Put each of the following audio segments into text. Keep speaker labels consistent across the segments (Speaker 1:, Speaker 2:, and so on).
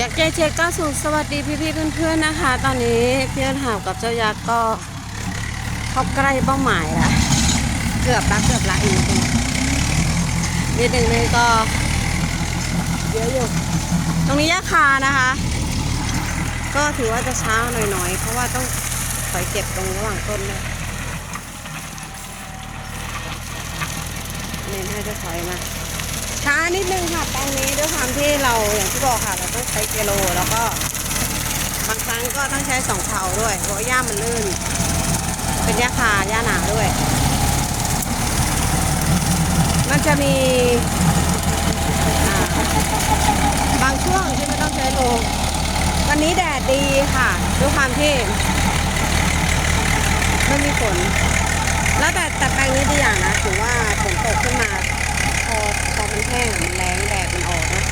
Speaker 1: ยักษ์เจเจก็สูสวัสดีพี่ๆเพื่อนๆนะคะ ตอนนี้เพี่อนหาวกับเจ้ายักษ์ก็เข้าใกล้เป้าหมายแล้วเกือบละเกือบละอีกนิดนึงนี่ก็เยอะอยู่ตรงนี้ยาคานะคะ ก็ถือว่าจะช้าหน่อยๆ เพราะว่าต้องถอยเก็บตรงระหว่างต้นเลยเนี่น่าจะถอยมา ช้านิดนึงค่ะแปลงนี้ด้วยความที่เราอย่างที่บอกค่ะเราต้องใช้เกโลแล้วก็บางครั้งก็ต้องใช้สองเผาด้วยเพราะหญ้ามันลื่น เป็นหญ้าคาหญ้าหนาด้วย มันจะมีบางช่วงที่ไม่ต้องใช้โลวันนี้แดดดีค่ะด้วยความที่ไม่มีฝน แล้วแต่แต่แปลงนี้ดีอย่างนะถือว่าฝนตกขึ้นมา แห้งมันแรงแดดมันออกนะ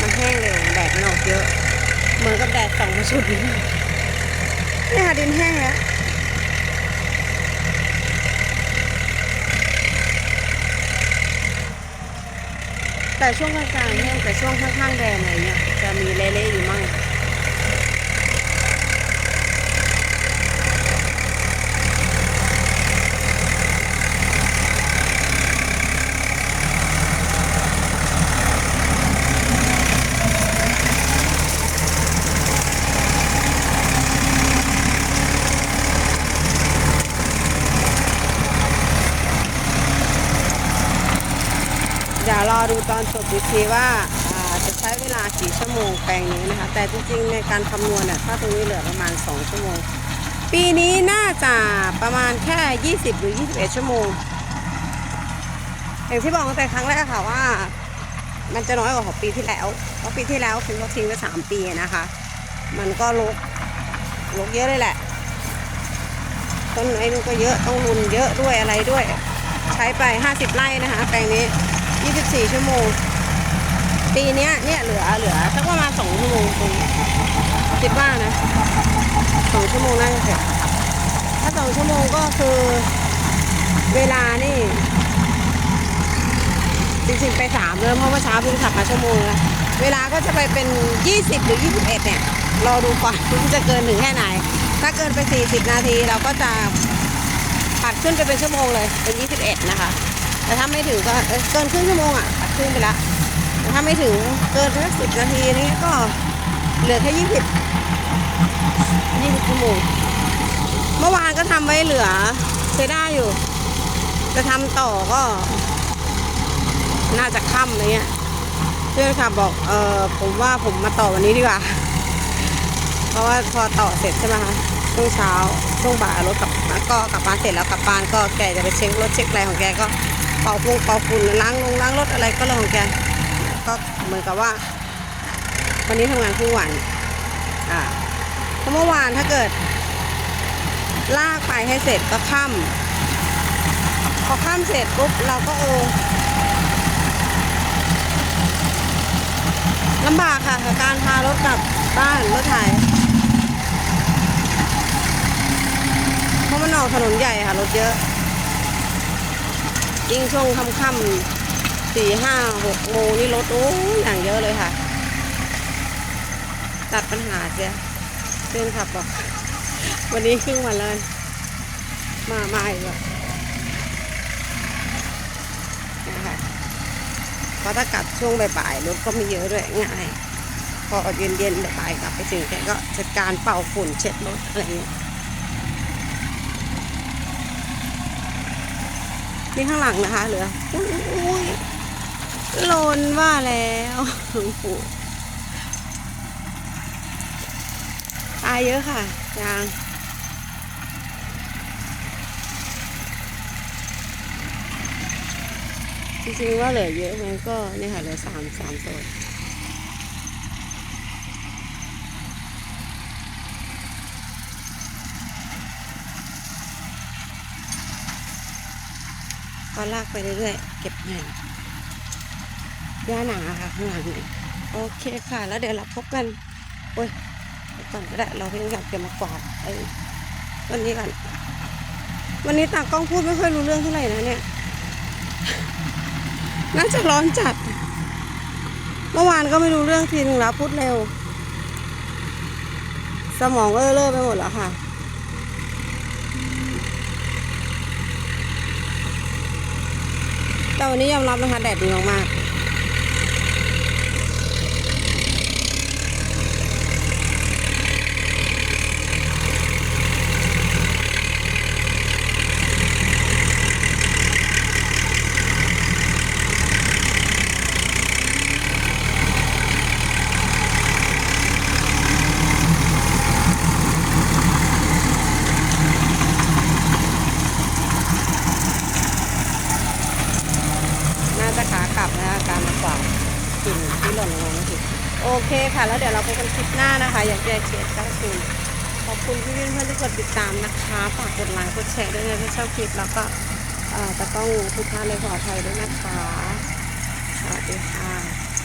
Speaker 1: มันแห้งเร็วแดดมันออกเยอะเหมือนกับแดดส่องมาชุดนี้นี่ค่ะดินแห้งแล้วแต่ช่วงกลางๆแห้งแต่ช่วงข้างๆแดงอะไรเงี้ยจะมีเละๆอยู่มั่ง รอดูตอนจบอีกทีว่าจะใช้เวลากี่ชั่วโมงแปลงนี้นะคะ แต่จริงๆในการคำนวณเนี่ยถ้าตรงนี้เหลือประมาณ 2 ชั่วโมง ปีนี้น่าจะประมาณแค่ 20 หรือ 21 ชั่วโมง อย่างที่บอกตั้งแต่ครั้งแรกค่ะว่า มันจะน้อยกว่าของปีที่แล้วเพราะปีที่แล้วคือเขาทิ้งไปสามปีนะคะ มันก็ลกลกเยอะเลยแหละ ต้นไอ้นู่นก็เยอะต้องรุนเยอะด้วยอะไรด้วย ใช้ไป 50 ไร่นะคะ แปลงนี้ 24 ชั่วโมง ปีนี้เนี่ยเหลือเหลือสักประมาณ2ชั่วโมงตรงคิดว่านะ2ชั่วโมงน่าจะเสร็จถ้า2ชั่วโมงก็คือเวลานี่จริงๆไปสามเลยเพราะว่าเช้าเพิ่งขับมาชั่วโมงแล้วเวลาก็จะไปเป็น 20 หรือ 21 เนี่ย รอดูก่อนจะเกินถึงแค่ไหน ถ้าเกินไป 40 นาทีเราก็จะปัดขึ้นไปเป็นชั่วโมงเลยเป็น 21 นะคะ แต่ถ้าไม่ถึงก็เกินครึ่งชั่วโมงอะปัดขึ้นไปละแต่ถ้าไม่ถึงเกินแค่สิบนาทีนี้ก็เหลือแค่20 20ชั่วโมงเมื่อวานก็ทำไว้เหลือใช้ได้อยู่ จะทำต่อก็ น่าจะค่ำอะไรเงี้ยเพื่อนค่ะบอกเออผมว่าผมมาต่อวันนี้ดีกว่า เพราะว่าพอต่อเสร็จใช่ไหมคะช่วงเช้าช่วงบ่ายรถกลับมาก็กลับบ้านเสร็จแล้วกลับบ้านก็แกจะไปเช็ครถเช็คอะไรของแกก็ เป่าพงเป่าฝุ่นล้างลงล้างรถอะไรก็เรื่องของแกก็เหมือนกับว่า วันนี้ทำงานครึ่งวันอ่าเพราะเมื่อวานถ้าเกิด ลากไปให้เสร็จก็ค่ำพอค่ำเสร็จปุ๊บเราก็เออลำบากค่ะกับการพารถกลับบ้านรถไถเพราะมันออกถนนใหญ่ค่ะรถเยอะ ยิ่งช่วงค่ำๆสี่ห้าหกโมงนี่รถโอ้ยอย่างเยอะเลยค่ะ ตัดปัญหาเสียเพื่อนขับบอก วันนี้ครึ่งวันเลย มามาอีกแล้วนะคะเพราะถ้ากลับช่วงบ่ายๆรถก็ไม่เยอะด้วยง่าย พอเย็นๆบ่ายๆกลับไปถึงแกก็จัดการเป่าฝุ่นเช็ดรถอะไรอย่างเงี้ย นี่ข้างหลังนะคะเหลืออุ้ยอุ้ยลนว่าแล้วตายเยอะค่ะยางจริงๆว่าเหลือเยอะไหมก็เนี่ยค่ะเหลือสามสามตัว ก็ลากไปเรื่อยๆ เก็บเงินย่าหนาค่ะข้างหลังเนี่ยโอเคค่ะ แล้วเดี๋ยวเราพบกันโอ้ยก่อนก็ได้เราเพิ่งอยากจะมากวาดไอ้วันนี้ก่อนวันนี้ตากล้องพูดไม่ค่อยรู้เรื่องเท่าไหร่นะเนี่ย น่าจะร้อนจัด เมื่อวานก็ไม่รู้เรื่องทีนึงแล้วพูดเร็ว สมองเออเลอไปหมดแล้วค่ะ แต่วันนี้ยอมรับนะคะแดดดีมากๆ น่าจะขากลับนะคะการมากวาดกลิ่นที่หล่นลงมาเมื่อกี้โอ เคค่ะ แล้วเดี๋ยวเราพบกันคลิปหน้านะคะ อย่างแยกเขตก็คือขอบคุณพี่เพื่อนๆที่กดติดตามนะคะ ฝากกดไลค์กดแชร์ด้วยนะถ้าชอบคลิปแล้วก็จะต้องทุกท่านเลยขออภัยด้วยนะคะ สวัสดีค่ะ